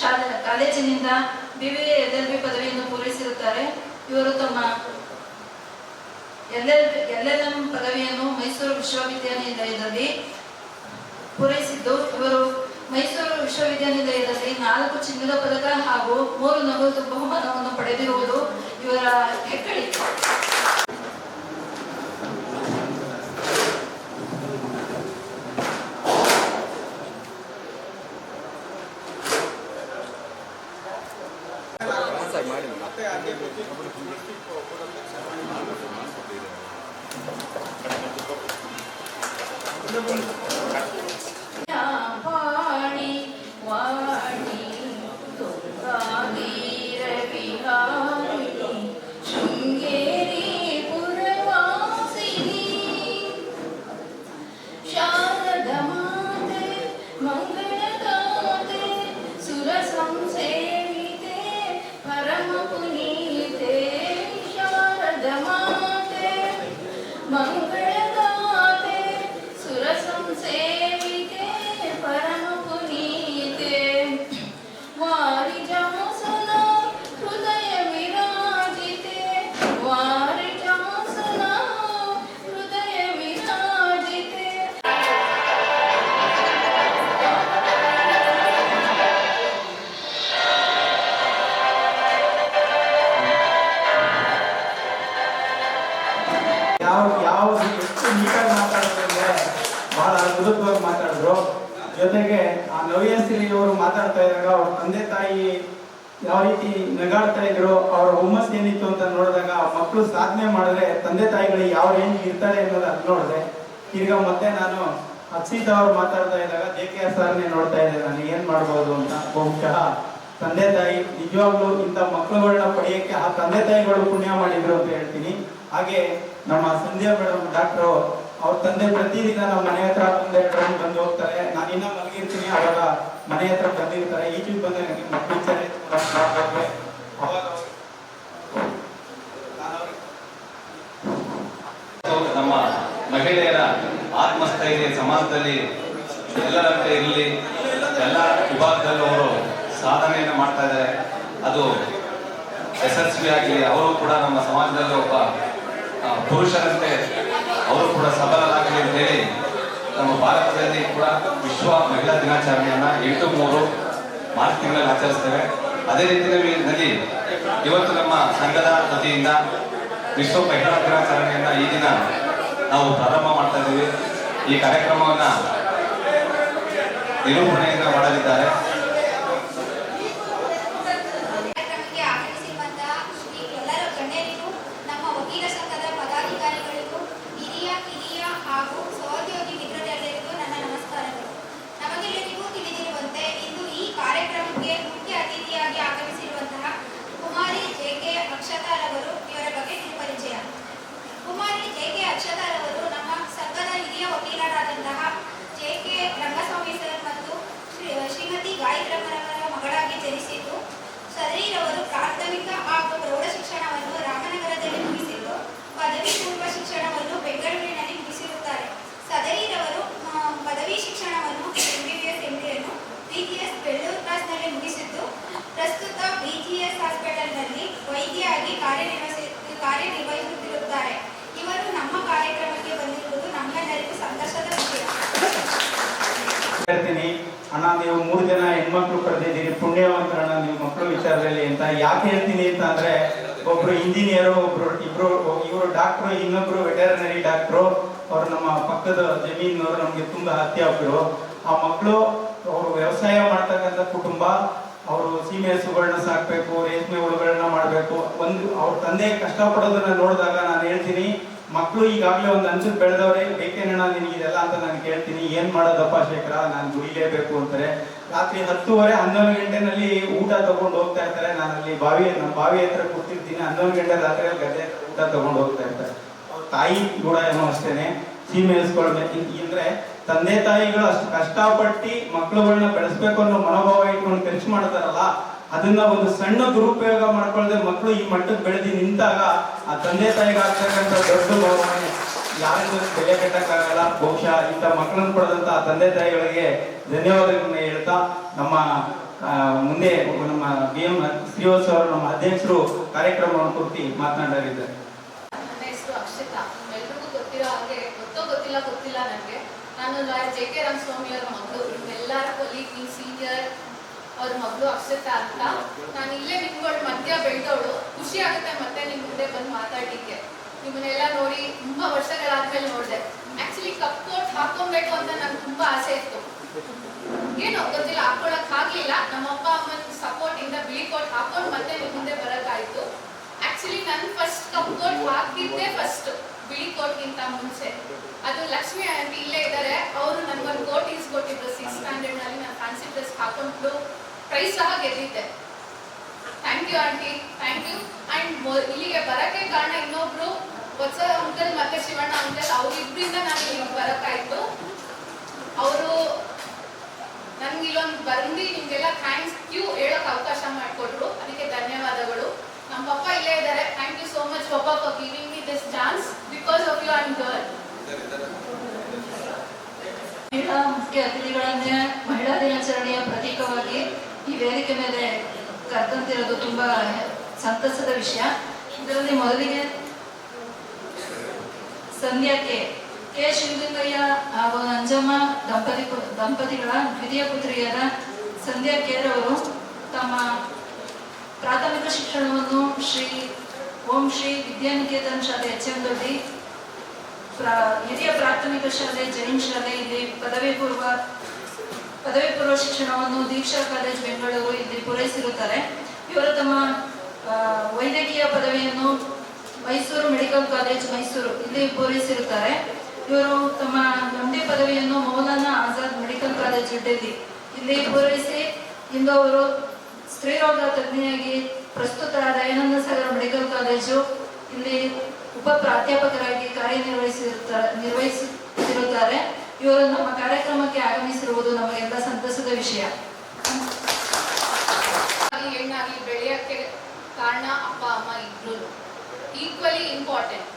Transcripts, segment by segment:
ಶಾಲೆ ಕಾಲೇಜಿನಿಂದ BBA L L B ಪದವಿಯನ್ನು ಪೂರೈಸಿರುತ್ತಾರೆ. ಇವರು ತಮ್ಮ ಎಲ್ ಎಲ್ ಎಲ್ ಪದವಿಯನ್ನು ಮೈಸೂರು ವಿಶ್ವವಿದ್ಯಾನಿಲಯದಲ್ಲಿ ಪೂರೈಸಿದ್ದು, ಇವರು ಮೈಸೂರು ವಿಶ್ವವಿದ್ಯಾನಿಲಯದಲ್ಲಿ ನಾಲ್ಕು ಚಿನ್ನದ ಪದಕ ಹಾಗೂ ಮೂರು ನಗದು ಬಹುಮಾನವನ್ನು ಪಡೆದಿರುವುದು ಇವರ ಹೆಗ್ಗಳಿಕೆ. ಯಾವ ರೀತಿ ನಗಾಡ್ತಾ ಇದ್ರು, ಅವ್ರ ಹುಮ್ಮಸ್ ಏನಿತ್ತು ಅಂತ ನೋಡಿದಾಗ ಮಕ್ಕಳು ಸಾಧನೆ ಮಾಡಿದ್ರೆ ತಂದೆ ತಾಯಿಗಳು ಯಾವ ರೇಂಜ್ ಇರ್ತಾರೆ ಅನ್ನೋದು ಅದು ನೋಡಿದೆ. ಈಗ ಮತ್ತೆ ನಾನು ಅಕ್ಷಿತ್ ಅವ್ರು ಮಾತಾಡ್ತಾ ಇದ್ದಾಗ ಜೆ ಕೆ ಎಸ್ ಆರ್ನೇ ನೋಡ್ತಾ ಇದ್ದೆ. ನಾನು ಏನ್ ಮಾಡ್ಬೋದು ಅಂತ ಬಹುಶಃ ತಂದೆ ತಾಯಿ ನಿಜವಾಗ್ಲೂ ಇಂಥ ಮಕ್ಕಳುಗಳನ್ನ ಪಡೆಯಕ್ಕೆ ಆ ತಂದೆ ತಾಯಿಗಳು ಪುಣ್ಯ ಮಾಡಿದ್ರು ಅಂತ ಹೇಳ್ತೀನಿ. ಹಾಗೆ ನಮ್ಮ ಸಂಧ್ಯಾ ಮೇಡಮ್ ಡಾಕ್ಟ್ರು ಅವ್ರ ತಂದೆ ಪ್ರತಿದಿನ ನಮ್ಮ ಮನೆ ಹತ್ರ ತಂದೆ ಬಂದು ಹೋಗ್ತಾರೆ. ನಾನು ಇನ್ನ ಮಲಗಿರ್ತೀನಿ, ಅವಾಗ ಮನೆ ಹತ್ರ ಬಂದಿರ್ತಾರೆ. ಈಚೆಗೆ ಬಂದ ಟೀಚರ್ ನಮ್ಮ ಮಹಿಳೆಯರ ಆತ್ಮಸ್ಥೈರ್ಯ ಸಮಾಜದಲ್ಲಿ ಎಲ್ಲರಂತೆ ಇರಲಿ, ಎಲ್ಲ ವಿಭಾಗದಲ್ಲೂ ಅವರು ಸಾಧನೆಯನ್ನು ಮಾಡ್ತಾ ಇದ್ದಾರೆ. ಅದು ಯಶಸ್ವಿಯಾಗಿ ಅವರು ಕೂಡ ನಮ್ಮ ಸಮಾಜದಲ್ಲಿ ಒಬ್ಬ ಪುರುಷರಂತೆ ಅವರು ಕೂಡ ಸಬಲರಾಗಲಿ ಅಂತ ಹೇಳಿ ನಮ್ಮ ಭಾರತದಲ್ಲಿ ಕೂಡ ವಿಶ್ವ ಮಹಿಳಾ ದಿನಾಚರಣೆಯನ್ನ ಎಂಟು ಮೂರು ಮಾರ್ಚ್ ತಿಂಗಳಲ್ಲಿ ಆಚರಿಸ್ತೇವೆ. ಅದೇ ರೀತಿಯಲ್ಲಿ ಇವತ್ತು ನಮ್ಮ ಸಂಘದ ವತಿಯಿಂದ ವಿಶ್ವ ಮಹಿಳಾ ದಿನಾಚರಣೆಯನ್ನ ಈ ದಿನ ನಾವು ಪ್ರಾರಂಭ ಮಾಡ್ತಾ ಇದ್ದೀವಿ. ಈ ಕಾರ್ಯಕ್ರಮವನ್ನ ನಿರೂಪಣೆಯನ್ನ ಮಾಡಲಿದ್ದಾರೆ ಕಾರ್ಯಕ್ರಮಕ್ಕೆ ಆಗಮಿಸಿರುವಂತಹ ಶ್ರೀ ಎಲ್ಲರ ಗಣ್ಯರಿಗೂ ನಮ್ಮ ವಕೀಲ ಸಂಘದ ಪದಾಧಿಕಾರಿಗಳಿಗೂ ಹಿರಿಯ ಕಿರಿಯ ಹಾಗೂ ಸಹೋದ್ಯೋಗಿ ಮಿತ್ರರೆಲ್ಲರಿಗೂ ನನ್ನ ನಮಸ್ಕಾರಗಳು ನಮಗೆಲ್ಲರಿಗೂ ತಿಳಿದಿರುವಂತೆ ಇಂದು ಈ ಕಾರ್ಯಕ್ರಮಕ್ಕೆ ಮುಖ್ಯ ಅತಿಥಿಯಾಗಿ ಆಗಮಿಸಿರುವಂತಹ ಕುಮಾರಿ ಜೆ ಕೆ ಅಕ್ಷತಾರವರು ಇವರ ಬಗ್ಗೆ ಕಿರುಪರಿಚಯ ಕುಮಾರಿ ಜೆ ಕೆ ಅಕ್ಷತಾರವರು ನಮ್ಮ ಸಂಘದ ಹಿರಿಯ ವಕೀಲರಾದಂತಹ ಜೆ ಕೆ ರಂಗಸ್ವಾಮಿ ಸರ್ ಮತ್ತು ಶ್ರೀ ಶ್ರೀಮತಿ ಗಾಯತ್ರಮ್ಮರವರ ಮಗಳಾಗಿ ಜನಿಸಿದ್ದು ಸದರಿರವರು ಪ್ರಾಥಮಿಕ ಹಾಗೂ ಪ್ರೌಢ ಶಿಕ್ಷಣವನ್ನು ರಾಮನಗರದಲ್ಲಿ ಮುಗಿಸಿದ್ದು ಪದವಿ ಪೂರ್ವ ಶಿಕ್ಷಣವನ್ನು ಬೆಂಗಳೂರಿನಲ್ಲಿ ಮುಗಿಸಿರುತ್ತಾರೆ ಸದರಿರವರು ಆ, ಪದವಿ ಶಿಕ್ಷಣವನ್ನು ಎಂಬಿಬಿಎಸ್ ಎಂಡಿಯನ್ನು ಬಿಜಿಎಸ್ ಬೆಳ್ಳೂರು ಕ್ರಾಸ್ನಲ್ಲಿ ಮುಗಿಸಿದ್ದು ಪ್ರಸ್ತುತ ಬಿಜಿಎಸ್ ಹಾಸ್ಪಿಟಲ್ನಲ್ಲಿ ವೈದ್ಯರಾಗಿ ಕಾರ್ಯನಿರ್ವಹಿಸಿ ಕಾರ್ಯನಿರ್ವಹಿಸುತ್ತಿರುತ್ತಾರೆ ಇವರು ನಮ್ಮ ಕಾರ್ಯಕ್ರಮಕ್ಕೆ ಬಂದಿರುವುದು ನಮ್ಮೆಲ್ಲರಿಗೂ ಸಂತೋಷದ ವಿಷಯ ಹೇಳ್ತೀನಿ ಅಣ್ಣ ನೀವು ಮೂರು ಜನ ಹೆಣ್ಮಕ್ಳು ಪಡೆದಿದ್ದೀರಿ ಪುಣ್ಯವಂತರಣ್ಣ ನೀವು ಮಕ್ಕಳು ಅಂತ ಯಾಕೆ ಹೇಳ್ತೀನಿ ಅಂತ ಅಂದ್ರೆ, ಒಬ್ರು ಇಂಜಿನಿಯರು, ಒಬ್ರು ಇಬ್ರು, ಇವರು ಡಾಕ್ಟ್ರು, ಇನ್ನೊಬ್ರು ವೆಟರ್ನರಿ ಡಾಕ್ಟ್ರು, ಅವ್ರು ನಮ್ಮ ಪಕ್ಕದ ಜಮೀನವರು ನಮ್ಗೆ ತುಂಬಾ ಅತ್ಯಾಪ್ತರು ಆ ಮಕ್ಕಳು ಅವರು ವ್ಯವಸಾಯ ಮಾಡ್ತಕ್ಕಂಥ ಕುಟುಂಬ, ಅವರು ಸೀಮೆ ಹಸುಗಳನ್ನ ಸಾಕ್ಬೇಕು, ರೇಷ್ಮೆ ಹುಳುಗಳನ್ನ ಮಾಡಬೇಕು. ಒಂದು ಅವ್ರ ತಂದೆ ಕಷ್ಟಪಡೋದನ್ನ ನೋಡಿದಾಗ ನಾನು ಹೇಳ್ತೀನಿ ಮಕ್ಕಳು ಈಗಾಗಲೇ ಒಂದು ಅಂಚು ಬೆಳೆದವ್ರೆ ಬೇಕೇನಣ್ಣ ನಿನಗೆ ಇದೆಲ್ಲ ಅಂತ ನಾನು ಕೇಳ್ತೀನಿ, ಏನ್ ಮಾಡೋದಪ್ಪ ಶೇಖರ, ನಾನು ದುಡಿಲೇಬೇಕು ಅಂತಾರೆ. ರಾತ್ರಿ ಹತ್ತುವರೆ, ಹನ್ನೊಂದು ಗಂಟೆನಲ್ಲಿ ಊಟ ತಗೊಂಡು ಹೋಗ್ತಾ ಇರ್ತಾರೆ. ನಾನು ಅಲ್ಲಿ ಬಾವಿ, ನಮ್ಮ ಬಾವಿ ಹತ್ರ ಕೂತಿರ್ತೀನಿ. ಹನ್ನೊಂದು ಗಂಟೆ ರಾತ್ರಿ ಗದ್ದೆ ಊಟ ತಗೊಂಡು ಹೋಗ್ತಾ ಇರ್ತಾರೆ. ಅವ್ರ ತಾಯಿ ಕೂಡ ಏನೋ ಅಷ್ಟೇನೆ ಫೀಮೇಲ್ಸ್ಗಳ ಅಂದ್ರೆ ತಂದೆ ತಾಯಿಗಳು ಅಷ್ಟು ಕಷ್ಟಪಟ್ಟು ಮಕ್ಕಳುಗಳನ್ನ ಬೆಳೆಸ್ಬೇಕು ಅನ್ನೋ ಮನೋಭಾವ ಇಟ್ಕೊಂಡು ಖರ್ಚು ಮಾಡ್ತಾರಲ್ಲ, ಅದನ್ನ ಒಂದು ಸಣ್ಣ ದುರುಪಯೋಗ ಮಾಡ್ಕೊಳ್ಳದೆ ಮಕ್ಕಳು ಈ ಮಟ್ಟಕ್ಕೆ ಬೆಳೆದು ನಿಂತಾಗ ಆ ತಂದೆ ತಾಯಿಗೆ ಆಗ್ತಕ್ಕಂಥ ದೊಡ್ಡ ಭಾವನೆ. ಯಾರಿಗೂ ಬೆಲೆ ಕಟ್ಟಕ್ಕಾಗಲ್ಲ. ಬಹುಶಃ ಇಂಥ ಮಕ್ಕಳನ್ನು ಪಡೆದಂತಹ ತಂದೆ ತಾಯಿಗಳಿಗೆ ಧನ್ಯವಾದಗಳನ್ನ ಹೇಳ್ತಾ ನಮ್ಮ ಮುಂದೆ ನಮ್ಮ ಬಿ ಎಂ ಶ್ರೀವಾಸ್ ಅವರು ನಮ್ಮ ಅಧ್ಯಕ್ಷರು ಕಾರ್ಯಕ್ರಮವನ್ನು ಕುರಿತು ಮಾತನಾಡಲಿದ್ದಾರೆ. ನನ್ನ ಹೆಸರು ಅಕ್ಷತಾ. ಎಲ್ರಿಗೂ ಗೊತ್ತಿರೋ ಹಾಗೆ ಗೊತ್ತೋ ಗೊತ್ತಿಲ್ಲ ಗೊತ್ತಿಲ್ಲ ನನಗೆ ನಾನು ಜೆ ಕೆ ರಾಮಸ್ವಾಮಿ ಅವರ ಮಗಳು. ನಿಮ್ಮೆಲ್ಲರ ಕೊಲೀಗ್ ಸೀನಿಯರ್ ಅವ್ರ ಮಗಳು ಅಕ್ಷತಾ ಅಂತ. ನಾನು ಇಲ್ಲೇ ನಿಮ್ಗಳ ಮಧ್ಯ ಬೆಳೆದವಳು. ಖುಷಿ ಆಗುತ್ತೆ ಮತ್ತೆ ನಿಮ್ಮ ಮುಂದೆ ಬಂದು ಮಾತಾಡ್ಲಿಕ್ಕೆ. ನಿಮ್ಮನ್ನೆಲ್ಲ ನೋಡಿ ತುಂಬಾ ವರ್ಷಗಳಾದ್ಮೇಲೆ ನೋಡಿದೆ. ಆಕ್ಚುಲಿ ಕಪ್ ಕೋಟ್ ಹಾಕೊಬೇಕು ಅಂತ ನಂಗೆ ತುಂಬಾ ಆಸೆ ಇತ್ತು. ಏನು ಗೊತ್ತಿಲ್ಲ ಹಾಕೊಳಕ್ ಆಗ್ಲಿಲ್ಲ. ನಮ್ಮ ಅಪ್ಪ ಅಮ್ಮನ ಸಪೋರ್ಟ್ ಇಂದ ಬಿಳಿ ಕೋಟ್ ಹಾಕೊಂಡು ಮತ್ತೆ ಮುಂದೆ ಬರಕ್ಕಾಯ್ತು. ಆಕ್ಚುಲಿ ನನ್ ಫಸ್ಟ್ ಕಪ್ ಕೋಟ್ ಹಾಕಿದ್ದೆ ಫಸ್ಟ್ ಬಿಳಿ ಕೋಟ್ಗಿಂತ ಮುಂಚೆ. ಅದು ಲಕ್ಷ್ಮಿ ಆಂಟಿ ಇಲ್ಲೇ ಇದ್ದಾರೆ ಅವರು ನನ್ಗೊಂದು ಕೋಟ್ ಇಸ್ಕೊಟ್ಟಿದ್ರು ಸಿಕ್ಸ್ ಸ್ಟ್ಯಾಂಡರ್ಡ್ನಲ್ಲಿ ನಾನು ಫ್ಯಾನ್ಸಿ ಡ್ರೆಸ್ ಹಾಕೊಂಡು ಪ್ರೈಸ್ ಸಹ ಗೆದ್ದಿದ್ದೆ. Thank you aunty thank you and ಇಲ್ಲಿಗೆ ಬರಕ್ಕೆ ಕಾರಣ ಇನ್ನೊಬ್ರು ಹೊಸ ಅಂಕಲ್ ಮತ್ತೆ ಶಿವಣ್ಣ ಅಂಕಲ್ ಅವ್ರಿಬ್ರಿಂದ ನಾನು ಇಲ್ಲಿ ಬರೋಕ್ಕಾಯ್ತು. ಅವರು ನನ್ಗೆ ಇಲ್ಲೊಂದು ಬಂದು ನಿಮ್ಗೆಲ್ಲ ಥ್ಯಾಂಕ್ಸ್ ಯು ಹೇಳೋಕೆ ಅವಕಾಶ ಮಾಡಿಕೊಟ್ರು. ಅದಕ್ಕೆ ಧನ್ಯವಾದಗಳು. ನಮ್ಮ ಪಪ್ಪ ಇಲ್ಲೇ ಇದ್ದಾರೆ thank you so much papa for giving me this chance because of you on girl ಮಹಿಳಾ ಮುಖ್ಯ ಅತಿಥಿಗಳನ್ನೇ ಮಹಿಳಾ ದಿನಾಚರಣೆಯ ಪ್ರತೀಕವಾಗಿ ಈ ವೇದಿಕೆ ಮೇಲೆ ಕರ್ತಂತಿರೋದು ತುಂಬಾ ಸಂತಸದ ವಿಷಯ. ಇದರಲ್ಲಿ ಮೊದಲಿಗೆ ಸಂಧ್ಯಾಕ್ಕೆ ಕೆ. ಶಿವಲಿಂಗಯ್ಯ ಹಾಗೂ ನಂಜಮ್ಮ ದಂಪತಿ ದಂಪತಿಗಳ ದ್ವಿತೀಯ ಪುತ್ರಿಯರ ಸಂಧ್ಯಾ ಕೇರವರು ತಮ್ಮ ಪ್ರಾಥಮಿಕ ಶಿಕ್ಷಣವನ್ನು ಶ್ರೀ ಓಂ ಶ್ರೀ ವಿದ್ಯಾನಿಕೇತನ್ ಶಾಲೆ ಎಚ್ ಎಂ ದೊಡ್ಡಿ ಹಿರಿಯ ಪ್ರಾಥಮಿಕ ಶಾಲೆ ಜೈನ್ ಶಾಲೆ ಇಲ್ಲಿ ಪದವಿ ಪೂರ್ವ ಪದವಿ ಪೂರ್ವ ಶಿಕ್ಷಣವನ್ನು ದೀಕ್ಷಾ ಕಾಲೇಜ್ ಬೆಂಗಳೂರು ಇಲ್ಲಿ ಪೂರೈಸಿರುತ್ತಾರೆ. ಇವರು ತಮ್ಮ ವೈದ್ಯಕೀಯ ಪದವಿಯನ್ನು ಮೈಸೂರು ಮೆಡಿಕಲ್ ಕಾಲೇಜ್ ಮೈಸೂರು. ಇಲ್ಲಿ ಪೂರೈಸಿರುತ್ತಾರೆ ಇವರು ತಮ್ಮ ಎಂ ಪದವಿಯನ್ನು Maulana Azad medical college Delhi ಇಲ್ಲಿ ಪೂರೈಸಿ ಇಂದು ಅವರು ಸ್ತ್ರೀರೋಗ ತಜ್ಞೆಯಾಗಿ ಪ್ರಸ್ತುತ ದಯಾನಂದ ಸಾಗರ ಮೆಡಿಕಲ್ ಕಾಲೇಜು ಇಲ್ಲಿ ಉಪ ಪ್ರಾಧ್ಯಾಪಕರಾಗಿ ಕಾರ್ಯನಿರ್ವಹಿಸಿರುತ್ತಾರೆ, ನಿರ್ವಹಿಸುತ್ತಿರುತ್ತಾರೆ. ಇವರು ನಮ್ಮ ಕಾರ್ಯಕ್ರಮಕ್ಕೆ ಆಗಮಿಸಿರುವುದು ನಮಗೆಲ್ಲ ಸಂತಸದ ವಿಷಯ. ಹೆಣ್ಣಾಗಿ ಬೆಳೆಯಕ್ಕೆ ಕಾರಣ ಅಪ್ಪ, ಅಮ್ಮ ಇಬ್ರು. ಈಕ್ವಲಿ ಇಂಪಾರ್ಟೆಂಟ್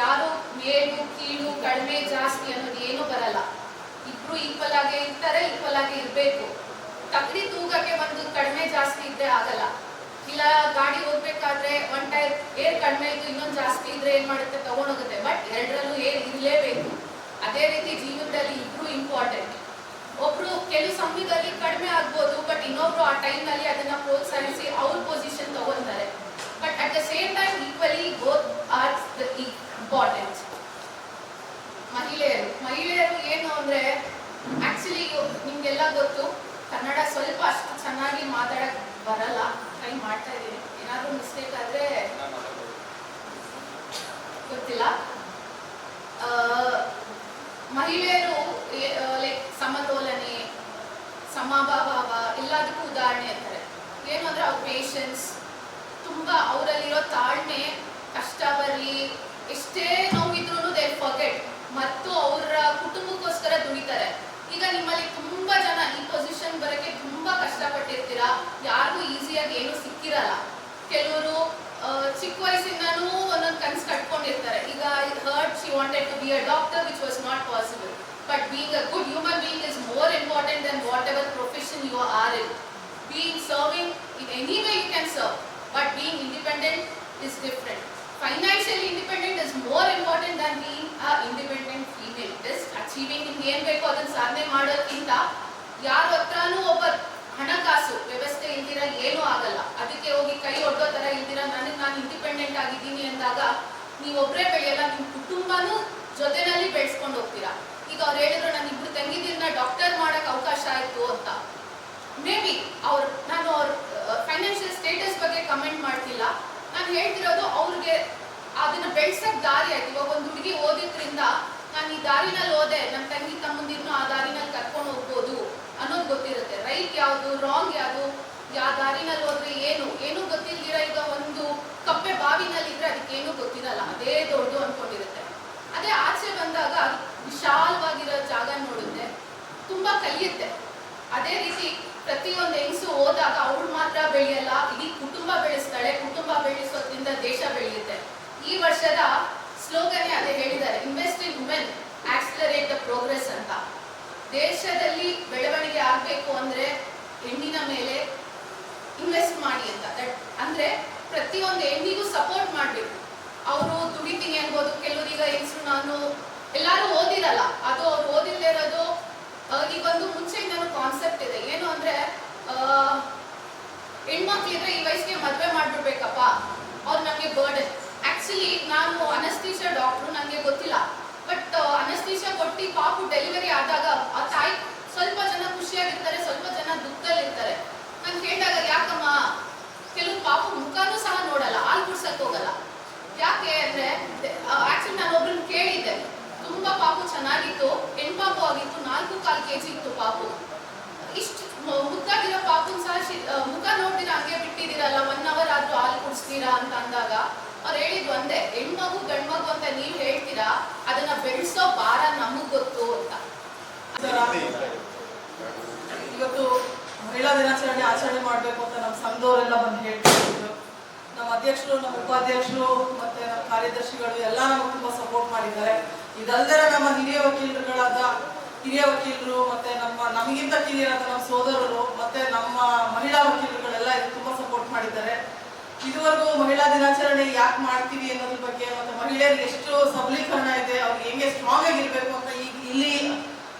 ಯಾರು ಮೇಲು, ಕೀಳು, ಕಡಿಮೆ, ಜಾಸ್ತಿ ಅನ್ನೋದು ಏನೂ ಬರಲ್ಲ. ಇಬ್ರು ಈಕ್ವಲ್ ಆಗೇ ಇರ್ತಾರೆ ಈಕ್ವಲ್ ಆಗಿ ಇರಬೇಕು. ತಕ್ಕಡಿ ತೂಗಕ್ಕೆ ಒಂದು ಕಡಿಮೆ ಜಾಸ್ತಿ ಇದ್ರೆ ಆಗಲ್ಲ. ಇಲ್ಲ, ಗಾಡಿ ಹೋಗ್ಬೇಕಾದ್ರೆ ಒನ್ ಟೈರ್ ಏರ್ ಕಡಿಮೆ ಇದ್ದು ಇನ್ನೊಂದು ಜಾಸ್ತಿ ಇದ್ರೆ ಏನ್ ಮಾಡುತ್ತೆ? ತಗೊಂಡೋಗುತ್ತೆ. ಬಟ್ ಎರಡರಲ್ಲೂ ಏರ್ ಇರಲೇಬೇಕು. ಅದೇ ರೀತಿ ಜೀವನದಲ್ಲಿ ಇಬ್ರು ಇಂಪಾರ್ಟೆಂಟ್ ಒಬ್ರು ಕೆಲವು ಸಮಯದಲ್ಲಿ ಕಡಿಮೆ ಆಗ್ಬೋದು ಬಟ್ ಇನ್ನೊಬ್ರು ಆ ಟೈಮ್ನಲ್ಲಿ ಅದನ್ನ ಪ್ರೋತ್ಸಾಹಿಸಿ ಅವ್ರ ಪೊಸಿಷನ್ ತಗೊಂತಾರೆ. But the the same equally, both are are important. ಮಹಿಳೆಯರು. ಮಹಿಳೆಯರು ಏನು ಅಂದ್ರೆ ಆಕ್ಚುಲಿ ನಿಮ್ಗೆಲ್ಲ ಗೊತ್ತು, ಕನ್ನಡ ಸ್ವಲ್ಪ ಅಷ್ಟು ಚೆನ್ನಾಗಿ ಮಾತಾಡಕ್ ಬರಲ್ಲ. ಟ್ರೈ ಮಾಡ್ತಾ ಇದ್ದೀನಿ. ಏನಾದ್ರೂ ಮಿಸ್ಟೇಕ್ ಆದ್ರೆ ಗೊತ್ತಿಲ್ಲ. ಮಹಿಳೆಯರು ಲೈಕ್ ಸಮತೋಲನೆ, ಸಮಭಾವ, ಎಲ್ಲದಕ್ಕೂ ಉದಾಹರಣೆ ಅಂತಾರೆ. ಏನು ಅಂದ್ರೆ, ಅವ್ರ ಪೇಷನ್ಸ್ ತುಂಬಾ ಅವರಲ್ಲಿರೋ ತಾಳ್ಮೆ ಕಷ್ಟ ಬರಲಿ ಎಷ್ಟೇ ನೋವಿದ್ರು ದೇ ಫಾರ್ಗೆಟ್ ಮತ್ತು ಅವರ ಕುಟುಂಬಕ್ಕೋಸ್ಕರ ದುಡಿತಾರೆ. ಈಗ ನಿಮ್ಮಲ್ಲಿ ತುಂಬಾ ಜನ ಈ ಪೊಸಿಷನ್ ಬರಕ್ಕೆ ತುಂಬಾ ಕಷ್ಟಪಟ್ಟಿರ್ತೀರಾ? ಯಾರಿಗೂ ಈಸಿಯಾಗಿ ಏನು ಸಿಕ್ಕಿರಲ್ಲ. ಕೆಲವರು ಚಿಕ್ಕ ವಯಸ್ಸಿಂದನೂ ಒಂದೊಂದು ಕನ್ಸು ಕಟ್ಕೊಂಡಿರ್ತಾರೆ. ಈಗ hurt she wanted to be a doctor which was not possible but being a good human being is more important than whatever profession you are in being serving in any way you can serve, but being independent is different. Financially independent is more important than being a independent female. Is achieving ಏನ್ ಬೇಕೋ, ಅದನ್ನ ಸಾಧನೆ ಮಾಡೋದ್ಕಿಂತ ಯಾರ ಹತ್ರನೂ ಒಬ್ಬ ಹಣಕಾಸು ವ್ಯವಸ್ಥೆ ಇಲ್ದಿರ ಏನೂ ಆಗಲ್ಲ ಅದಕ್ಕೆ ಹೋಗಿ ಕೈ ಒಡ್ಡೋ ಥರ ಇಲ್ದಿರ ನನಗೆ ನಾನು ಇಂಡಿಪೆಂಡೆಂಟ್ ಆಗಿದ್ದೀನಿ ಅಂದಾಗ ನೀವು ಒಬ್ಬರೇ ಬೆಳೆಯಲ್ಲ ನಿಮ್ಮ ಕುಟುಂಬನೂ ಜೊತೆನಲ್ಲಿ ಬೆಳೆಸ್ಕೊಂಡು ಹೋಗ್ತೀರಾ ಈಗ ಅವ್ರು ಹೇಳಿದ್ರು, ನಾನು ಇಬ್ರು ತಂಗಿದಿರನ್ನ ಡಾಕ್ಟರ್ ಮಾಡೋಕ್ಕೆ ಅವಕಾಶ ಆಯಿತು ಅಂತ ಮೇ ಬಿ ಅವ್ರು ನಾನು ಅವ್ರ ಫೈನಾನ್ಷಿಯಲ್ ಸ್ಟೇಟಸ್ ಬಗ್ಗೆ ಕಮೆಂಟ್ ಮಾಡ್ತಿಲ್ಲ. ನಾನು ಹೇಳ್ತಿರೋದು ಅವ್ರಿಗೆ ಅದನ್ನ ಬೆಳ್ಸಕ್ ದಾರಿ ಆಯ್ತು. ಇವಾಗ ಒಂದು ಹುಡುಗಿ ಓದಿದ್ರಿಂದ ನಾನು ಈ ದಾರಿನಲ್ಲಿ ಓದೆ ನನ್ನ ತಂಗಿ ತಮ್ಮಂದಿರ್ನು ಆ ದಾರಿನಲ್ಲಿ ಕರ್ಕೊಂಡು ಹೋಗ್ಬೋದು ಅನ್ನೋದು ಗೊತ್ತಿರುತ್ತೆ. ರೈಟ್ ಯಾವುದು ರಾಂಗ್ ಯಾವುದು ಯಾವ ದಾರಿನಲ್ಲಿ ಹೋದ್ರೆ ಏನು ಏನು ಗೊತ್ತಿಲ್ದಿರ ಈಗ ಒಂದು ಕಪ್ಪೆ ಬಾವಿನಲ್ಲಿ ಇದ್ರೆ ಅದಕ್ಕೆ ಏನು ಗೊತ್ತಿರಲ್ಲ. ಅದೇ ದೊಡ್ಡದು ಅನ್ಕೊಂಡಿರುತ್ತೆ. ಅದೇ ಆಚೆ ಬಂದಾಗ ವಿಶಾಲವಾಗಿರೋ ಜಾಗ ನೋಡುತ್ತೆ ತುಂಬಾ ಕಲಿಯುತ್ತೆ. ಅದೇ ರೀತಿ ಪ್ರತಿಯೊಂದು ಹೆಂಗಸು ಹೋದಾಗ ಅವಳು ಮಾತ್ರ ಬೆಳೆಯಲ್ಲ, ಇಡೀ ಕುಟುಂಬ ಬೆಳೆಸ್ತಾಳೆ, ಕುಟುಂಬ ಬೆಳೆಸೋದ್ರಿಂದ ದೇಶ ಬೆಳೆಯುತ್ತೆ. ಈ ವರ್ಷದ ಸ್ಲೋಗನೇ ಅದೇ ಹೇಳಿದ್ದಾರೆ invest in women accelerate the progress ಅಂತ. ದೇಶದಲ್ಲಿ ಬೆಳವಣಿಗೆ ಆಗಬೇಕು ಅಂದ್ರೆ ಹೆಣ್ಣಿನ ಮೇಲೆ ಇನ್ವೆಸ್ಟ್ ಮಾಡಿ ಅಂತ. ಅಂದ್ರೆ ಪ್ರತಿಯೊಂದು ಹೆಣ್ಣಿಗೂ ಸಪೋರ್ಟ್ ಮಾಡಬೇಕು. ಅವರು ದುಡಿತೀನಿ ಅನ್ಬೋದು ಕೆಲವರೀಗ ಹೆಂಗಸರು ನಾನು ಎಲ್ಲರೂ ಓದಿರಲ್ಲ, ಅದು ಅವ್ರು ಓದಿಲ್ಲದೆ ಇರೋದು ಆ, ಮುಂಚೆ ಮುಂಚೆಯಿಂದನೂ ಕಾನ್ಸೆಪ್ಟ್ ಇದೆ. ಏನು ಅಂದ್ರೆ ಹೆಣ್ಮಕ್ಳಿದ್ರೆ ಈ ವಯಸ್ಸಿಗೆ ಮದುವೆ ಮಾಡ್ಬಿಡ್ಬೇಕಪ್ಪ. ಅವ್ರು ನನಗೆ ಬರ್ಡನ್ ಆಕ್ಚುಲಿ ನಾನು ಅನಸ್ತೀಶಾ ಡಾಕ್ಟ್ರು ನನಗೆ ಗೊತ್ತಿಲ್ಲ. ಬಟ್ ಅನಸ್ತೀಶಾ ಕೊಟ್ಟು ಪಾಪು ಡೆಲಿವರಿ ಆದಾಗ ಆ ತಾಯಿ ಸ್ವಲ್ಪ ಜನ ಖುಷಿಯಾಗಿರ್ತಾರೆ ಸ್ವಲ್ಪ ಜನ ದುಃಖದಲ್ಲಿರ್ತಾರೆ. ನಾನು ಕೇಳಿದಾಗ ಯಾಕಮ್ಮ? ಕೆಲವು ಪಾಪು ಮುಖನೂ ಸಹ ನೋಡಲ್ಲ ಹಾಲು ಕುಡ್ಸಕ್ ಹೋಗಲ್ಲ. ಯಾಕೆ ಅಂದ್ರೆ ಆಕ್ಚುಲಿ ನಾನು ಒಬ್ರನ್ನ ಕೇಳಿದ್ದೆ. ತುಂಬಾ ಪಾಪು ಚೆನ್ನಾಗಿತ್ತು ಹೆಣ್ಪಾಪು ಆಗಿತ್ತು, ನಾಲ್ಕು ಕಾಲು ಕೆಜಿ ಇತ್ತು ಪಾಪು. ಇಷ್ಟು ಮುದ್ದಾಗಿರೋ ಪಾಪು ಸಹ ಮುಖ ನೋಡಿದ್ರೆ ಹಂಗೆ ಬಿಟ್ಟಿದ್ದೀರಲ್ಲ ಒನ್ ಅವರ್ ಆದ್ರೂ ಹಾಲು ಕುಡಿಸ್ತೀರಾ ಅಂತ ಅಂದಾಗ, ಅವ್ರು ಹೇಳಿದ್ ಒಂದೇ, ಹೆಣ್ಮಗು, ಗಂಡ್ಮಗು ಅಂತ ನೀವ್ ಹೇಳ್ತೀರಾ, ಅದನ್ನ ಬೆಳೆಸೋ ಭಾರ ನಮಗ್ ಗೊತ್ತು ಅಂತ. ಇವತ್ತು ಮಹಿಳಾ ದಿನಾಚರಣೆ ಆಚರಣೆ ಮಾಡಬೇಕು ಅಂತ ನಮ್ಮ ಸಂಘದವರೆಲ್ಲ ಬಂದು ಹೇಳ್ತಿದ್ರು ನಮ್ಮ ಅಧ್ಯಕ್ಷರು, ನಮ್ಮ ಉಪಾಧ್ಯಕ್ಷರು, ಮತ್ತೆ ನಮ್ಮ ಕಾರ್ಯದರ್ಶಿಗಳು ಎಲ್ಲ ನಮಗೆ ತುಂಬಾ ಸಪೋರ್ಟ್ ಮಾಡಿದ್ದಾರೆ. ಇದಲ್ಲದೆ ನಮ್ಮ ಹಿರಿಯ ವಕೀಲರುಗಳಾದ ಹಿರಿಯ ವಕೀಲರು ಮತ್ತೆ ನಮ್ಮ, ನಮಗಿಂತ ಕಿರಿಯರಾದ ನಮ್ಮ ಸೋದರರು ಮತ್ತೆ ನಮ್ಮ ಮಹಿಳಾ ವಕೀಲರುಗಳೆಲ್ಲ ತುಂಬಾ ಸಪೋರ್ಟ್ ಮಾಡಿದ್ದಾರೆ. ಇದುವರೆಗೂ ಮಹಿಳಾ ದಿನಾಚರಣೆ ಯಾಕೆ ಮಾಡ್ತೀವಿ ಅನ್ನೋದ್ರ ಬಗ್ಗೆ ಮತ್ತೆ ಮಹಿಳೆಯರಿಗೆ ಎಷ್ಟು ಸಬಲೀಕರಣ ಇದೆ ಅವ್ರಿಗೆ ಹೆಂಗೆ ಸ್ಟ್ರಾಂಗ್ ಆಗಿರ್ಬೇಕು ಅಂತ ಈಗ ಇಲ್ಲಿ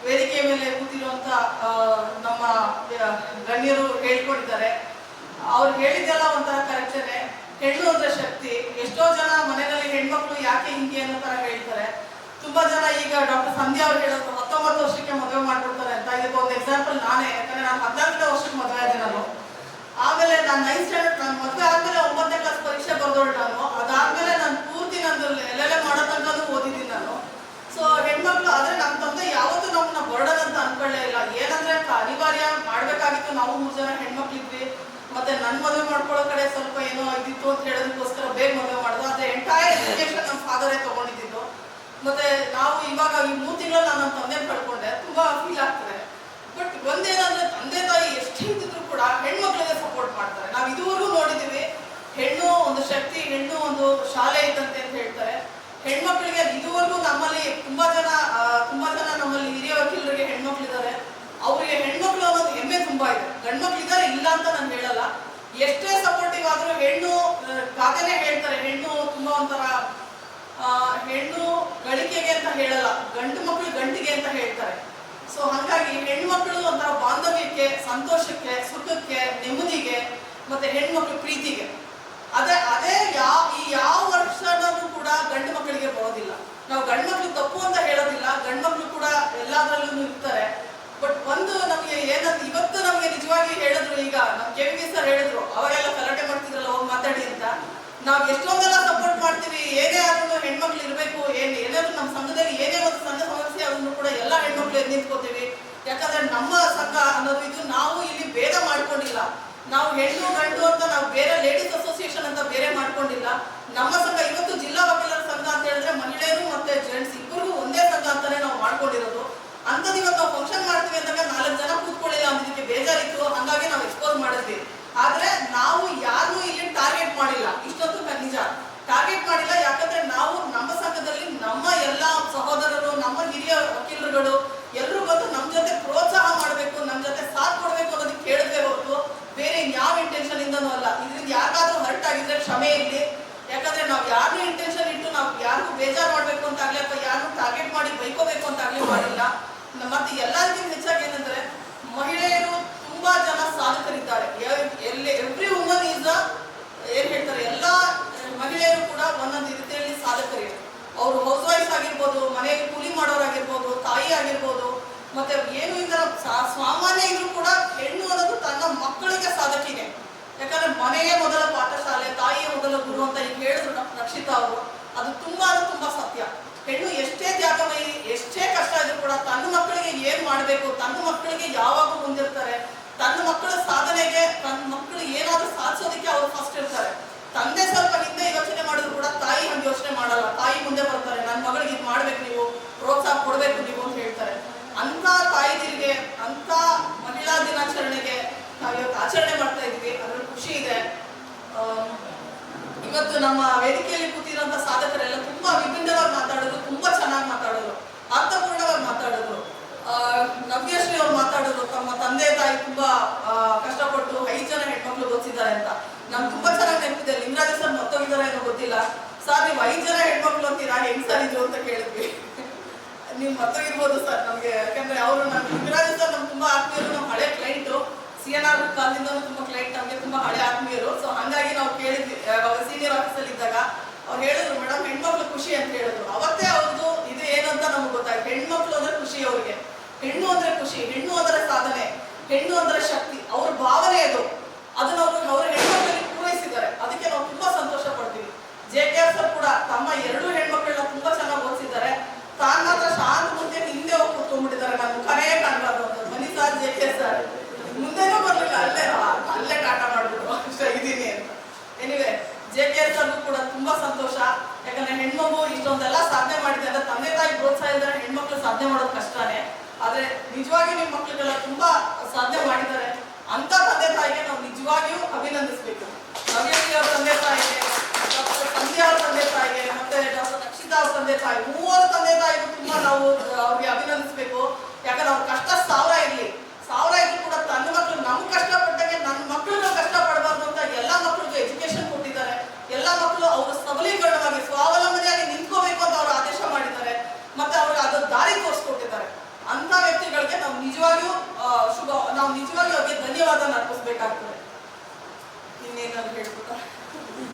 ವೇದಿಕೆ ಮೇಲೆ ಕೂತಿರುವಂತ ನಮ್ಮ ಗಣ್ಯರು ಹೇಳ್ಕೊಟ್ಟಿದ್ದಾರೆ. ಅವ್ರು ಹೇಳಿದ್ದೆಲ್ಲ ಒಂಥರ ಕರೆಕ್ಟನೆ ಹೆಣ್ಣು ಅಂದ್ರೆ ಶಕ್ತಿ. ಎಷ್ಟೋ ಜನ ಮನೆಯಲ್ಲಿ ಹೆಣ್ಮಕ್ಳು ಯಾಕೆ ಹಿಂಗೆ ಅನ್ನೋ ತರ ಹೇಳ್ತಾರೆ. ತುಂಬಾ ಜನ ಈಗ ಡಾಕ್ಟರ್ ಸಂಧ್ಯಾ ಅವ್ರು ಹೇಳೋದು ಹತ್ತೊಂಬತ್ತು ವರ್ಷಕ್ಕೆ ಮದುವೆ ಮಾಡ್ಕೊಡ್ತಾರೆ ಅಂತ. ಇದಕ್ಕೆ ಒಂದು ಎಕ್ಸಾಂಪಲ್ ನಾನೇ, ಯಾಕಂದ್ರೆ ನಾನು ಹದಿನಾಲ್ಕನೇ ವರ್ಷಕ್ಕೆ ಮದುವೆ ಆದೆ ನಾನು ಆಮೇಲೆ ನಾನು ನೈನ್ ಸ್ಟ್ಯಾಂಡರ್ಡ್ ನಾನು ಮದುವೆ ಆದ್ಮೇಲೆ ಒಂಬತ್ತನೇ ಕ್ಲಾಸ್ ಪರೀಕ್ಷೆ ಬರ್ದೋಳು ನಾನು. ಅದಾದ್ಮೇಲೆ ನಾನು ಪೂರ್ತಿ ನಂದು ಎಲ್ಲೆಲ್ಲ ಮಾಡೋ ತನಕನೂ ಓದಿದ್ದೀನಿ ನಾನು. ಸೊ ಹೆಣ್ಮಕ್ಳು, ಆದ್ರೆ ನಮ್ಮ ತಂದೆ ಯಾವತ್ತೂ ನಮ್ಮನ್ನ ಬರ್ಡನ್ ಅಂತ ಅನ್ಕೊಳ್ಳೇ ಇಲ್ಲ. ಏನಂದ್ರೆ ಅನಿವಾರ್ಯ ಮಾಡ್ಬೇಕಾಗಿತ್ತು ನಾವು ಮೂರು ಜನ ಹೆಣ್ಮಕ್ಳಿದ್ವಿ. ಮತ್ತೆ ನನ್ನ ಮದುವೆ ಮಾಡ್ಕೊಳ್ಳೋ ಕಡೆ ಸ್ವಲ್ಪ ಏನೋ ಇದಿತ್ತು ಅಂತ ಹೇಳೋದಕ್ಕೋಸ್ಕರ ಬೇಗ ಮದುವೆ ಮಾಡೋದು. ಆದ್ರೆ ಎಂಟೈರ್ ಎಜುಕೇಶನ್ ನಮ್ಮ ಫಾದರೇ ತಗೊಂಡಿದ್ದು ಮತ್ತೆ ನಾವು ಇವಾಗ ಈ ಮೂರು ತಿಂಗಳು ನಾನು ತಂದೆ ಪಡ್ಕೊಂಡೆ ತುಂಬಾ ಫೀಲ್ ಆಗ್ತದೆ. ಬಟ್ ಒಂದೇನಂದ್ರೆ ತಂದೆ ತಾಯಿ ಎಷ್ಟೇ ಹಿಂತಿದ್ರು ಕೂಡ ಹೆಣ್ಮಕ್ಳಿಗೆ ಸಪೋರ್ಟ್ ಮಾಡ್ತಾರೆ. ನಾವು ಇದುವರೆಗೂ ನೋಡಿದೀವಿ ಹೆಣ್ಣು ಒಂದು ಶಕ್ತಿ ಹೆಣ್ಣು ಒಂದು ಶಾಲೆ ಇದ್ದಂತೆ ಅಂತ ಹೇಳ್ತಾರೆ. ಹೆಣ್ಮಕ್ಳಿಗೆ ಇದುವರೆಗೂ ನಮ್ಮಲ್ಲಿ ತುಂಬಾ ಜನ ತುಂಬಾ ಜನ ನಮ್ಮಲ್ಲಿ ಹಿರಿಯ ವಕೀಲರಿಗೆ ಹೆಣ್ಮಕ್ಳಿದ್ದಾರೆ. ಅವರಿಗೆ ಹೆಣ್ಮಕ್ಳು ಅನ್ನೋದು ಹೆಮ್ಮೆ ತುಂಬಾ ಇದೆ. ಗಂಡ್ಮಕ್ಳು ಇದ್ದಾರೆ ಇಲ್ಲ ಅಂತ ನಾನು ಹೇಳಲ್ಲ. ಎಷ್ಟೇ ಸಪೋರ್ಟಿವ್ ಆದ್ರೂ ಹೆಣ್ಣು ಆ, ಹೇಳ್ತಾರೆ ಹೆಣ್ಣು ತುಂಬಾ ಒಂಥರ ಹೆಣ್ಣು ಹೇಳಲ್ಲ. ಗಂಡು ಮಕ್ಕಳು ಗಂಟಿಗೆ ಅಂತ ಹೇಳ್ತಾರೆ. ಸೊ ಹಾಗಾಗಿ ಹೆಣ್ಮಕ್ಳು ಒಂಥರ ಬಾಂಧವ್ಯಕ್ಕೆ, ಸಂತೋಷಕ್ಕೆ, ಸುಖಕ್ಕೆ, ನೆಮ್ಮದಿಗೆ, ಮತ್ತೆ ಹೆಣ್ಮಕ್ಳು ಪ್ರೀತಿಗೆ. ಅದೇ ಅದೇ ಯಾವ ಈ ಯಾವ ವರ್ಷನೂ ಕೂಡ ಗಂಡು ಮಕ್ಕಳಿಗೆ ಬರೋದಿಲ್ಲ. ನಾವು ಗಂಡ್ಮಕ್ಳು ತಪ್ಪು ಅಂತ ಹೇಳೋದಿಲ್ಲ. ಗಂಡ್ಮಕ್ಳು ಕೂಡ ಎಲ್ಲಾದ್ರಲ್ಲೂ ಇರ್ತಾರೆ. ಬಟ್ ಒಂದು ನಮಗೆ ಏನಂತ, ಇವತ್ತು ನಮಗೆ ನಿಜವಾಗಿ ಹೇಳಿದ್ರು ಈಗ. ನಮ್ಮ ಕೆ ಸರ್ ಹೇಳಿದ್ರು ಅವರೆಲ್ಲ ಗಲಾಟೆ ಮಾಡ್ತಿದ್ರಲ್ಲ, ಹೋಗಿ ಮಾತಾಡಿ ಅಂತ. ನಾವು ಎಷ್ಟೊಂದೆಲ್ಲ ಸಪೋರ್ಟ್ ಮಾಡ್ತೀವಿ, ಏನೇ ಆದ್ರೂ ಹೆಣ್ಮಕ್ಳು ಇರಬೇಕು, ಏನ್ ಏನಾದ್ರು ನಮ್ಮ ಸಂಘದಲ್ಲಿ ಏನೇ ಒಂದು ಸಣ್ಣ ಸಮಸ್ಯೆ ಆದ್ರೂ ಕೂಡ ಎಲ್ಲ ಹೆಣ್ಮಕ್ಳು ನಿಂತ್ಕೋತೀವಿ. ಯಾಕಂದ್ರೆ ನಮ್ಮ ಸಂಘ ಅನ್ನೋದು ಇದು ನಾವು ಇಲ್ಲಿ ಭೇದ ಮಾಡ್ಕೊಂಡಿಲ್ಲ. ನಾವು ಹೆಣ್ಣು, ಗಂಡು ಅಂತ ನಾವು ಬೇರೆ ಲೇಡೀಸ್ ಅಸೋಸಿಯೇಷನ್ ಅಂತ ಬೇರೆ ಮಾಡ್ಕೊಂಡಿಲ್ಲ. ನಮ್ಮ ಸಂಘ ಇವತ್ತು ಜಿಲ್ಲಾ ವಕೀಲರ ಸಂಘ ಅಂತ ಹೇಳಿದ್ರೆ ಮಹಿಳೆಯರು ಮತ್ತೆ ಜೆಂಟ್ಸ್ ಇಬ್ಬರಿಗೂ ಒಂದೇ ಸಂಘ ಅಂತಾನೆ ನಾವು ಮಾಡ್ಕೊಂಡಿರೋದು. ಅಂಥದ್ದು ಇವತ್ತು ನಾವು ಫಂಕ್ಷನ್ ಮಾಡ್ತೀವಿ ಅಂದಾಗ ನಾಲ್ಕು ಜನ ಕೂತ್ಕೊಳ್ಳಿಲ್ಲ ಅನ್ನೋದಕ್ಕೆ ಬೇಜಾರಿತ್ತು. ಹಂಗಾಗಿ ನಾವು ಎಕ್ಸ್ಪೋಸ್ ಮಾಡಿದ್ವಿ. ಆದ್ರೆ ನಾವು ಯಾರು ಇಲ್ಲಿ ಟಾರ್ಗೆಟ್ ಮಾಡಿಲ್ಲ ಇಷ್ಟೊತ್ತು ಕ- ನಿಜ ಟಾರ್ಗೆಟ್ ಮಾಡಿಲ್ಲ ಯಾಕಂದ್ರೆ ನಾವು ನಮ್ಮ ಸಂಘದಲ್ಲಿ ನಮ್ಮ ಎಲ್ಲ ಸಹೋದರರು ನಮ್ಮ ಹಿರಿಯ ವಕೀಲರುಗಳು ಎಲ್ಲರೂ ಬಂದು ನಮ್ಮ ಜೊತೆ ಪ್ರೋತ್ಸಾಹ ಮಾಡಬೇಕು ನಮ್ಮ ಜೊತೆ ಸಾಥ್ ಕೊಡಬೇಕು ಅನ್ನೋದಕ್ಕೆ ಕೇಳಿದ್ರೆ ಹೊರತು ಬೇರೆ ಯಾವ ಇಂಟೆನ್ಷನ್ ಇಂದನೂ ಅಲ್ಲ ಇದರಿಂದ ಯಾರಿಗಾದ್ರೂ ಹರ್ಟ್ ಆಗಿದ್ರೆ ಕ್ಷಮೆ ಇರಲಿ ಯಾಕಂದ್ರೆ ನಾವು ಯಾರನ್ನೂ ಇಂಟೆನ್ಷನ್ ಇಟ್ಟು ನಾವು ಯಾರಿಗೂ ಬೇಜಾರು ಮಾಡ್ಬೇಕು ಅಂತ ಆಗ್ಲಿ ಅಥವಾ ಯಾರನ್ನೂ ಟಾರ್ಗೆಟ್ ಮಾಡಿ ಬೈಕೋಬೇಕು ಅಂತ ಆಗ್ಲಿ ಮಾಡಿಲ್ಲ ನ- ಮತ್ತೆ ಎಲ್ಲರಿಗಿಂತ ಹೆಚ್ಚಾಗಿ ಏನಂದ್ರೆ ಮಹಿಳೆಯರು ತುಂಬಾ ಜನ ಸಾಧಕರಿದ್ದಾರೆ ಎ- ಎಲ್ಲಿ ಎವ್ರಿ ವುಮನ್ ಈಸ್ ಏನ್ ಹೇಳ್ತಾರೆ ಎಲ್ಲಾ ಮಹಿಳೆಯರು ಕೂಡ ಒಂದೊಂದು ರೀತಿಯಲ್ಲಿ ಸಾಧಕರೇ ಅವರು ಹೌಸ್ ವೈಫ್ ಆಗಿರ್ಬೋದು ಮನೆಯಲ್ಲಿ ಕೂಲಿ ಮಾಡೋರಾಗಿರ್ಬೋದು ತಾಯಿ ಆಗಿರ್ಬೋದು ಮತ್ತೆ ಏನು ಇದರ ಸಾ- ಸಾಮಾನ್ಯ ಇದ್ರೂ ಕೂಡ ಹೆಣ್ಣು ಅನ್ನೋದು ತನ್ನ ಮಕ್ಕಳಿಗೆ ಸಾಧಕಿನೇ ಯಾಕಂದ್ರೆ ಮನೆಯೇ ಮೊದಲ ಪಾಠಶಾಲೆ ತಾಯಿಯೇ ಮೊದಲ ಗುರು ಅಂತ ಈಗ ಅವರು ಅದು ತುಂಬಾ ತುಂಬಾ ಸತ್ಯ. ಹೆಣ್ಣು ಎಷ್ಟೇ ತ್ಯಾಗಮಯಿ ಎಷ್ಟೇ ಕಷ್ಟ ಇದ್ರೂ ಕೂಡ ತನ್ನ ಮಕ್ಕಳಿಗೆ ಏನ್ ಮಾಡ್ಬೇಕು ತನ್ನ ಮಕ್ಕಳಿಗೆ ಯಾವಾಗ ಮುಂದಿರ್ತಾರೆ ತನ್ನ ಮಕ್ಕಳ ಸಾಧನೆಗೆ ತನ್ನ ಮಕ್ಕಳು ಏನಾದ್ರೂ ಸಾಧಿಸೋದಕ್ಕೆ ಅವ್ರು ಫಸ್ಟ್ ಇರ್ತಾರೆ ತಂದೆ ಸ್ವಲ್ಪ ಹಿಂದೆ ಯೋಚನೆ ಮಾಡಿದ್ರು ಕೂಡ ತಾಯಿ ಹಂಗೆ ಯೋಚನೆ ಮಾಡಲ್ಲ ತಾಯಿ ಮುಂದೆ ಬರ್ತಾರೆ ನನ್ನ ಮಗಳಿಗೆ ಇದು ಮಾಡ್ಬೇಕು ನೀವು ಪ್ರೋತ್ಸಾಹ ಕೊಡ್ಬೇಕು ನೀವು ಅಂತ ಹೇಳ್ತಾರೆ ಅಂತ ತಾಯಿದಿರಿಗೆ ಅಂತ ಮಹಿಳಾ ದಿನಾಚರಣೆಗೆ ನಾವು ಇವತ್ತು ಆಚರಣೆ ಮಾಡ್ತಾ ಇದೀವಿ ಅದ್ರಲ್ಲಿ ಖುಷಿ ಇದೆ ಆಮ್, ಇವತ್ತು ನಮ್ಮ ವೇದಿಕೆಯಲ್ಲಿ ಕೂತಿರುವಂತ ಸಾಧಕರೆಲ್ಲ ತುಂಬಾ ವಿಭಿನ್ನವಾಗಿ ಮಾತಾಡೋದು ತುಂಬಾ ಚೆನ್ನಾಗಿ ಮಾತಾಡೋದು ಅರ್ಥಪೂರ್ಣವಾಗಿ ಮಾತಾಡೋದು ಆ, ನವ್ಯಶ್ರೀ ಅವ್ರು ಮಾತಾಡೋದು ತಮ್ಮ ತಂದೆ ತಾಯಿ ತುಂಬಾ ಆ, ಕಷ್ಟಪಟ್ಟು ಐದು ಜನ ಹೆಣ್ಮಕ್ಳು ಓದಿಸಿದ್ದಾರೆ ಅಂತ ನಮ್ಗೆ ತುಂಬಾ ಚೆನ್ನಾಗಿ ನೆನಪಿದೆ ಲಿಂಗರಾಜ ಸರ್ ಮತ್ತೋಗಿದ್ದಾರೆ ಏನೋ ಗೊತ್ತಿಲ್ಲ ಸರ್ ನೀವು ಐದು ಜನ ಹೆಣ್ಮಕ್ಳು ಅಂತೀರಾ ಹೆಂಗ್ ಸರ್ ಇದು ಅಂತ ಕೇಳಿದ್ವಿ ನೀವು ಮತ್ತೋಗಿರ್ಬೋದು ಸರ್ ನಮ್ಗೆ ಯಾಕಂದ್ರೆ ಅವರು ನಮ್ಮ ಲಿಂಗರಾಜ ಸರ್ ನಮ್ಗೆ ತುಂಬಾ ಆತ್ಮೀಯರು ನಮ್ಮ ಹಳೆ ಕ್ಲೈಂಟು ಸಿ ಎನ್ ಆರ್ ಕಾಲದಿಂದನೂ ತುಂಬಾ ಕ್ಲೈಂಟ್ ನಮಗೆ ತುಂಬಾ ಹಳೆ ಆತ್ಮೀಯರು ಸೊ ಹಂಗಾಗಿ ನಾವು ಕೇಳಿದ್ವಿ ಅವಾಗ ಸೀನಿಯರ್ ಆಫೀಸಲ್ಲಿ ಇದ್ದಾಗ ಅವ್ರು ಹೇಳಿದ್ರು, ಮೇಡಮ್, ಹೆಣ್ಮಕ್ಳು ಖುಷಿ ಅಂತ ಹೇಳಿದ್ರು. ಅವತ್ತೇ ಅವ್ರದ್ದು ಇದು ಏನು ಅಂತ ನಮ್ಗೆ ಗೊತ್ತಾಯ್ತು. ಹೆಣ್ಮಕ್ಳು ಅಂದ್ರೆ ಖುಷಿ ಅವ್ರಿಗೆ. ಹೆಣ್ಣು ಅಂದ್ರೆ ಖುಷಿ, ಹೆಣ್ಣು ಅಂದ್ರೆ ಸಾಧನೆ, ಹೆಣ್ಣು ಅಂದ್ರೆ ಶಕ್ತಿ, ಅವ್ರ ಭಾವನೆ ಅದು. ಅದನ್ನ ಅವರು, ಅವ್ರ ಹೆಣ್ಮಕ್ಳಲ್ಲಿ ಪೂರೈಸಿದ್ದಾರೆ. ಅದಕ್ಕೆ ನಾವು ತುಂಬಾ ಸಂತೋಷ ಪಡ್ತೀವಿ. ಜೆ ಕೆ ಎಫ್ ಸರ್ ಕೂಡ ತಮ್ಮ ಎರಡು ಹೆಣ್ಮಕ್ಳನ್ನ ತುಂಬಾ ಚೆನ್ನಾಗಿ ಓದಿಸಿದ್ದಾರೆ. ತಾನ್ ಮಾತ್ರ ಶಾಂತ ಮುಂದೆ ಹಿಂದೆ ಹೋಗಿ ಕೂತ್ಕೊಂಡ್ಬಿಟ್ಟಿದ್ದಾರೆ. ನಾನು ಮುಖನೇ ಕಾಣಬಾರ್ದು ಅಂತ. ಮನಿ ಜೆ ಕೆ ಸರ್ ಮುಂದೆನೂ ಬರ್ಲಿಲ್ಲ. ಅಲ್ಲೇ ಅಲ್ಲೇ ಕಾಟ ಮಾಡ್ಬಿಟ್ಟು. ಇದ್ದೀನಿ ಅಂತ. ಎನಿವೆ ಜೆ ಕೆ ಎಸ್ ಅಲ್ಲೂ ಕೂಡ ತುಂಬಾ ಸಂತೋಷ. ಯಾಕಂದ್ರೆ ಹೆಣ್ಮಗು ಇಷ್ಟೊಂದೆಲ್ಲ ಸಾಧನೆ ಮಾಡಿದೆ ಅಂದ್ರೆ ತಂದೆ ತಾಯಿ ಪ್ರೋತ್ಸಾಹ ಇದ್ದಾರೆ ಹೆಣ್ಮಕ್ಳು ಸಾಧನೆ ಮಾಡೋದು ಕಷ್ಟನೇ. ಆದ್ರೆ ನಿಜವಾಗಿ ನಿಮ್ಮ ಮಕ್ಳುಗಳೆಲ್ಲ ತುಂಬಾ ಸಾಧನೆ ಮಾಡಿದ್ದಾರೆ ಅಂತ ತಂದೆ ತಾಯಿಗೆ ನಾವು ನಿಜವಾಗಿಯೂ ಅಭಿನಂದಿಸ್ಬೇಕು. ಅವ್ರ ತಂದೆ ತಾಯಿಗೆ ಸಂಧ್ಯಾ ತಂದೆ ತಾಯಿಗೆ, ಮತ್ತೆ ಡಾಕ್ಟರ್ ರಕ್ಷಿತಾ ಅವ್ರ ತಂದೆ ತಾಯಿ, ಮೂವರು ತಂದೆ ತಾಯಿಗೂ ತುಂಬಾ ನಾವು ಅವ್ರಿಗೆ ಅಭಿನಂದಿಸ್ಬೇಕು. ಯಾಕಂದ್ರೆ ಅವ್ರ ಕಷ್ಟ ಸಾವಿರ ಇರ್ಲಿ. ಸಾವಿರ ಇದ್ರು ಕೂಡ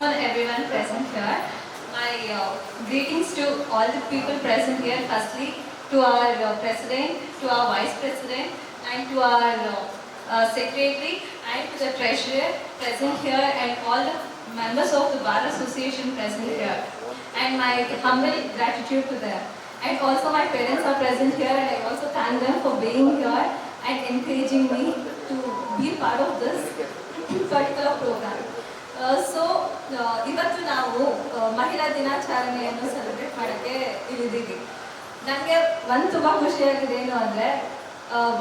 for everyone present here. My uh, greetings to all the people present here. Firstly, to our uh, president, to our vice president, and to our uh, uh, secretary, and to the treasurer present here, and all the members of the Bar Association present here. And my humble gratitude to them. And also my parents are present here, and I also thank them for being here and encouraging me to be part of this particular program. So ಇವತ್ತು ನಾವು ಆ, ಮಹಿಳಾ ದಿನಾಚರಣೆಯನ್ನು celebrate ಮಾಡೋಕ್ಕೆ ಇಳಿದೀವಿ ನನಗೆ ಒಂದು ತುಂಬ ಖುಷಿಯಾಗಿದೆ ಏನು ಅಂದರೆ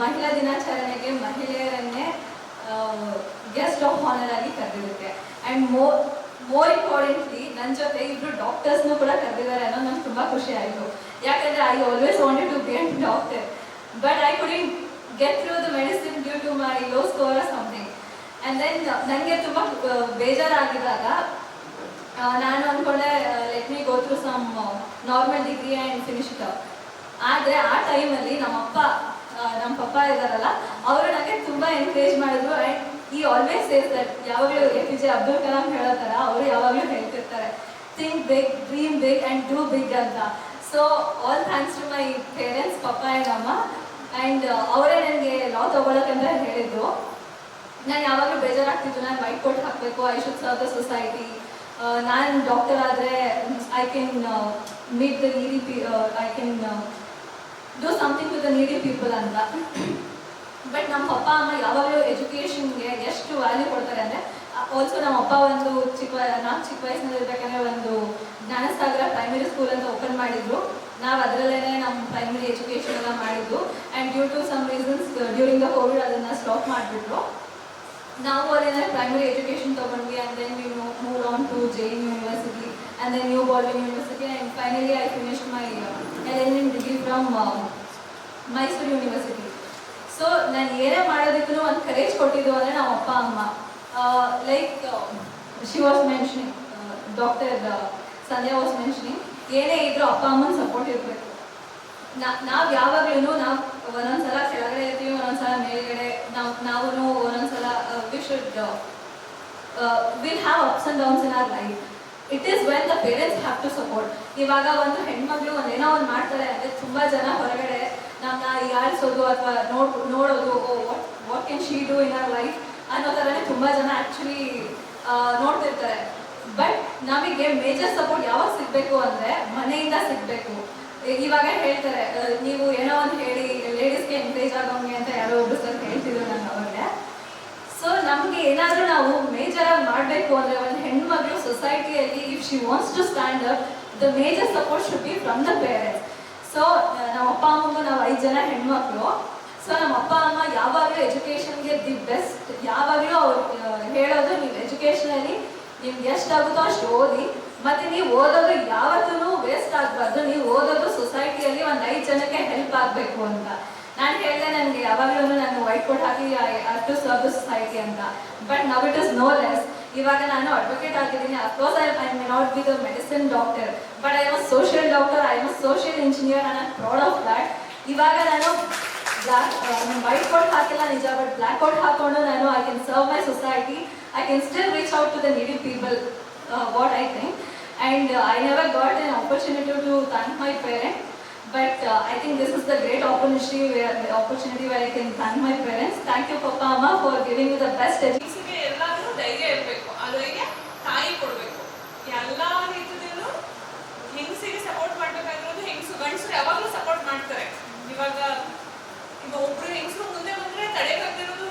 ಮಹಿಳಾ ದಿನಾಚರಣೆಗೆ ಮಹಿಳೆಯರನ್ನೇ ಗೆಸ್ಟ್ ಆಫ್ ಆನರ್ ಆಗಿ ಕರೆದಿರುತ್ತೆ. ಆ್ಯಂಡ್ ಮೋರ್ ಮೋರ್ ಇಂಪಾರ್ಟೆಂಟ್ಲಿ ನನ್ನ ಜೊತೆ ಇಬ್ಬರು ಡಾಕ್ಟರ್ಸ್ನು ಕೂಡ ಕರೆದಿದ್ದಾರೆ ಅನ್ನೋ ನಂಗೆ ತುಂಬ ಖುಷಿ ಆಯಿತು ಯಾಕಂದರೆ I always wanted to be doctor but I couldn't get through the medicine due to my low score something and then ನನಗೆ ತುಂಬ ಬೇಜಾರಾಗಿದ್ದಾಗ ನಾನು ಅಂದ್ಕೊಂಡೆ let me go through some normal degree and finish ಆದರೆ ಆ ಟೈಮಲ್ಲಿ ನಮ್ಮಪ್ಪ ನಮ್ಮ ಪಪ್ಪ ಇದ್ದಾರಲ್ಲ, ಅವರು ನನಗೆ ತುಂಬ ಎನ್ಕರೇಜ್ ಮಾಡಿದ್ರು. ಆ್ಯಂಡ್ ಈ ಆಲ್ವೇಸ್ ದಟ್ ಯಾವಾಗಲೂ A P J Abdul Kalam ಹೇಳೋ ಥರ ಅವರು ಯಾವಾಗಲೂ ಹೇಳ್ತಿರ್ತಾರೆ. Think big dream big and do big ಅಂತ. So all thanks to my parents papa and ಅಮ್ಮ. ಆ್ಯಂಡ್ ಅವರೇ ನನಗೆ ಲಾ ತೊಗೊಳಕ್ಕಂತ ಹೇಳಿದ್ರು. ನಾನು ಯಾವಾಗಲೂ ಬೇಜಾರಾಗ್ತಿತ್ತು ನಾನು ವೈಟ್ ಕೋಟ್ ಹಾಕಬೇಕು I should serve the society ನಾನು ಡಾಕ್ಟರ್ ಆದರೆ I can meet the needy people I can do something with the needy people ಅಂತ. ಬಟ್ ನಮ್ಮ ಪಪ್ಪ ಅಮ್ಮ ಯಾವಾಗಲೂ ಎಜುಕೇಷನ್ಗೆ ಎಷ್ಟು ವ್ಯಾಲ್ಯೂ ಕೊಡ್ತಾರೆ ಅಂದರೆ ಆಲ್ಸೋ ನಮ್ಮ ಅಪ್ಪ ಒಂದು ಚಿಕ್ಕ ನಾನು ಚಿಕ್ಕ ವಯಸ್ಸಿನಲ್ಲಿ ಇರ್ಬೇಕಾದ್ರೆ ಒಂದು ಜ್ಞಾನಸಾಗರ ಪ್ರೈಮರಿ ಸ್ಕೂಲ್ ಅಂತ ಓಪನ್ ಮಾಡಿದ್ರು. ನಾವು ಅದರಲ್ಲೇ ನಮ್ಮ ಪ್ರೈಮರಿ ಎಜುಕೇಷನ್ ಎಲ್ಲ ಮಾಡಿದ್ದು. And due to some reasons during the COVID ಅದನ್ನು ಸ್ಟಾಪ್ ಮಾಡಿಬಿಟ್ರು. ನಾವು ಅಲ್ಲಿಂದ ಪ್ರೈಮರಿ ಎಜುಕೇಶನ್ ತೊಗೊಂಡ್ವಿ and then we move on to Jain university and then new Baldwin university and finally I finished my L N N degree from Mysore university so ನಾನು ಏನೇ ಮಾಡೋದಕ್ಕೂ ಒಂದು courage ಕೊಟ್ಟಿದ್ದು ಅಂದರೆ ನಮ್ಮ ಅಪ್ಪ, ಅಮ್ಮ. Like she was mentioning doctor Sandhya was mentioning ಏನೇ ಇದ್ರೂ ಅಪ್ಪ, ಅಮ್ಮನ ಸಪೋರ್ಟ್ ಇರಬೇಕು. ನಾವು ಯಾವಾಗಲೂ ನಾವು will have ups and downs in our life it is when the parents have to support ಇವಾಗ ಒಂದು ಹೆಣ್ಮಗಳು ಒಂದೇನೋ ಒಂದು ಮಾಡ್ತಾರೆ, ಅಂದರೆ ತುಂಬ ಜನ ಹೊರಗಡೆ ನಮ್ಮನ್ನ ಯಾರಿಸೋದು ಅಥವಾ ನೋಡ್, ನೋಡೋದು what what can she do in our life ಅನ್ನೋ ಥರನೇ ತುಂಬ ಜನ ಆ್ಯಕ್ಚುಲಿ ನೋಡ್ತಿರ್ತಾರೆ ಬಟ್ ನಮಗೆ ಮೇಜರ್ ಸಪೋರ್ಟ್ ಯಾವಾಗ ಸಿಗಬೇಕು ಅಂದರೆ ಮನೆಯಿಂದ ಸಿಗಬೇಕು. ಇವಾಗ ಹೇಳ್ತಾರೆ ನೀವು ಏನೋ ಒಂದು ಹೇಳಿ ಲೇಡೀಸ್ಗೆ ಎಂಕರೇಜ್ ಆಗೋಂಗೆ ಅಂತ ಯಾರೋ ಒಬ್ರು ಸರ್ ಹೇಳ್ತಿದ್ರು ನಾನು ಅವಾಗಲೇ ಸೊ ನಮಗೆ ಏನಾದರೂ ನಾವು ಮೇಜರ್ ಆಗಿ ಮಾಡಬೇಕು ಅಂದರೆ ಒಂದು ಹೆಣ್ಮಗಳು ಸೊಸೈಟಿಯಲ್ಲಿ if she wants to stand up the major support should be from the parents so ನಮ್ಮ ಅಪ್ಪ, ಅಮ್ಮಗೂ ನಾವು ಐದು ಜನ ಹೆಣ್ಮಕ್ಳು. ಸೊ ನಮ್ಮ ಅಪ್ಪ, ಅಮ್ಮ ಯಾವಾಗಲೂ ಎಜುಕೇಷನ್ಗೆ ದಿ ಬೆಸ್ಟ್ ಯಾವಾಗಲೂ ಅವ್ರು ಹೇಳೋದು ನೀವು ಎಜುಕೇಷನಲ್ಲಿ ನಿಮ್ಗೆ ಎಷ್ಟಾಗುತ್ತೋ ಅಷ್ಟು ಓದಿ. ಮತ್ತೆ ನೀವು ಓದೋದು ಯಾವತ್ತೂ ವೇಸ್ಟ್ ಆಗಬಾರ್ದು. ನೀವು ಓದೋದು ಸೊಸೈಟಿಯಲ್ಲಿ ಒಂದು ಐದು ಜನಕ್ಕೆ ಹೆಲ್ಪ್ ಆಗಬೇಕು ಅಂತ. ನಾನು ಹೇಳಿದೆ ನನಗೆ, ಯಾವಾಗಲೂ ನಾನು ವೈಟ್ ಕೋಟ್ ಹಾಕಿ ಅಷ್ಟು ಸರ್ವ್ ಸೊಸೈಟಿ ಅಂತ. But now it is no less ಇವಾಗ ನಾನು ಅಡ್ವೊಕೇಟ್ ಆಗಿದ್ದೀನಿ of course I I may not be the medicine doctor but I was social doctor I was social engineer I am proud of that ಇವಾಗ ನಾನು black white coat ಹಾಕಿಲ್ಲ ನಿಜ but black coat ಹಾಕೊಂಡು ನಾನು I can serve my society I can still reach out to the needy people what I think and I never got an opportunity to thank my parent But uh, I think this is the great opportunity where, the opportunity where I can thank my parents. Thank you, Papa Amma, for giving me the best education. ಎಲ್ಲಾದ್ರೂ ಧೈರ್ಯ ಇರಬೇಕು ಅದರಿಗೆ ತಾಯಿ ಕೊಡಬೇಕು ಎಲ್ಲ ರೀತಿಯಲ್ಲೂ ಹೆಂಗಸಿಗೆ support ಮಾಡ್ಬೇಕಾಗಿರೋದು ಹೆಂಗಸು ಗಂಡಸರು ಯಾವಾಗಲೂ ಸಪೋರ್ಟ್ ಮಾಡ್ತಾರೆ ಇವಾಗ ಈಗ ಒಬ್ರು ಹೆಂಗಸರು ಮುಂದೆ ಬಂದ್ರೆ ತಡೆಯಕ್ಕಾಗಿರೋದು